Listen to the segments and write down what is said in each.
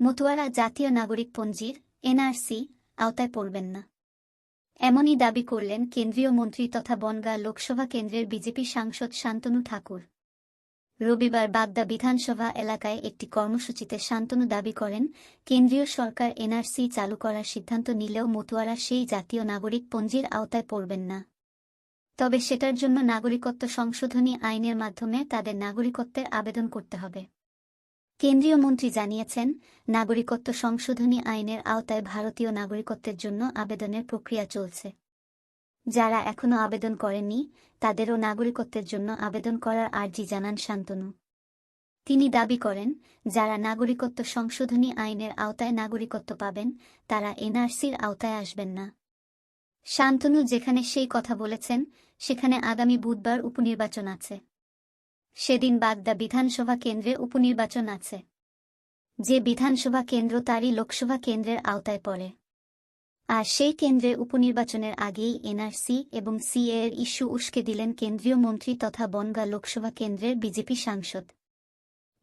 মতুয়ারা জাতীয় নাগরিক পঞ্জির এনআরসি আওতায় পড়বেন না। এমনই দাবি করলেন কেন্দ্রীয় মন্ত্রী তথা বনগাঁ লোকসভা কেন্দ্রের বিজেপি সাংসদ শান্তনু ঠাকুর। রবিবার বাগদা বিধানসভা এলাকায় একটি কর্মসূচিতে শান্তনু দাবি করেন, কেন্দ্রীয় সরকার এনআরসি চালু করার সিদ্ধান্ত নিলেও মতুয়ারা সেই জাতীয় নাগরিক পঞ্জির আওতায় পড়বেন না। তবে সেটার জন্য নাগরিকত্ব সংশোধনী আইনের মাধ্যমে তাদের নাগরিকত্বের আবেদন করতে হবে। কেন্দ্রীয় মন্ত্রী জানিয়েছেন, নাগরিকত্ব সংশোধনী আইনের আওতায় ভারতীয় নাগরিকত্বের জন্য আবেদনের প্রক্রিয়া চলছে। যারা এখনও আবেদন করেননি, তাদেরও নাগরিকত্বের জন্য আবেদন করার আর্জি জানান শান্তনু। তিনি দাবি করেন, যারা নাগরিকত্ব সংশোধনী আইনের আওতায় নাগরিকত্ব পাবেন, তারা এনআরসির আওতায় আসবেন না। শান্তনু যেখানে সেই কথা বলেছেন, সেখানে আগামী বুধবার উপনির্বাচন আছে। সেদিন বাগদা বিধানসভা কেন্দ্রে উপনির্বাচন আছে। যে বিধানসভা কেন্দ্র তারই লোকসভা কেন্দ্রের আওতায় পড়ে। আর সেই কেন্দ্রে উপনির্বাচনের আগেই এনআরসি এবং সিএ এর ইস্যু উস্কে দিলেন কেন্দ্রীয় মন্ত্রী তথা বনগাঁ লোকসভা কেন্দ্রের বিজেপি সাংসদ।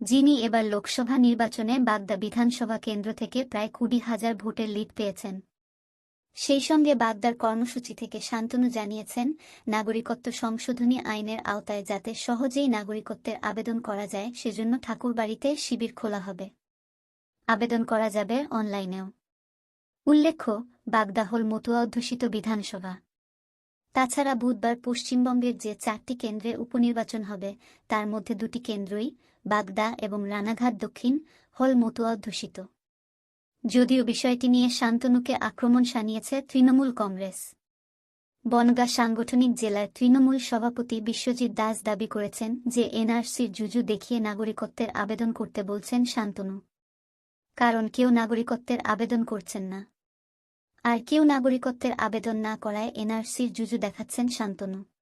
যিনি এবার লোকসভা নির্বাচনে বাগদা বিধানসভা কেন্দ্র থেকে প্রায় কুড়ি হাজার ভোটের লিড পেয়েছেন। সেই সঙ্গে বাগদার কর্মসূচি থেকে শান্তনু জানিয়েছেন, নাগরিকত্ব সংশোধনী আইনের আওতায় যাতে সহজেই নাগরিকত্বের আবেদন করা যায়, সেজন্য ঠাকুরবাড়িতে শিবির খোলা হবে। আবেদন করা যাবে অনলাইনেও। উল্লেখ্য, বাগদা হল মতুয়া অধ্যুষিত বিধানসভা। তাছাড়া বুধবার পশ্চিমবঙ্গের যে চারটি কেন্দ্রে উপনির্বাচন হবে, তার মধ্যে দুটি কেন্দ্রই বাগদা এবং রানাঘাট দক্ষিণ হল মতুয়া অধ্যুষিত। যদিও বিষয়টি নিয়ে শান্তনুকে আক্রমণ শানিয়েছে তৃণমূল কংগ্রেস। বনগাঁ সাংগঠনিক জেলার তৃণমূল সভাপতি বিশ্বজিৎ দাস দাবি করেছেন যে এনআরসির জুজু দেখিয়ে নাগরিকত্বের আবেদন করতে বলছেন শান্তনু। কারণ কেউ নাগরিকত্বের আবেদন করছেন না। আর কেউ নাগরিকত্বের আবেদন না করায় এনআরসির জুজু দেখাচ্ছেন শান্তনু।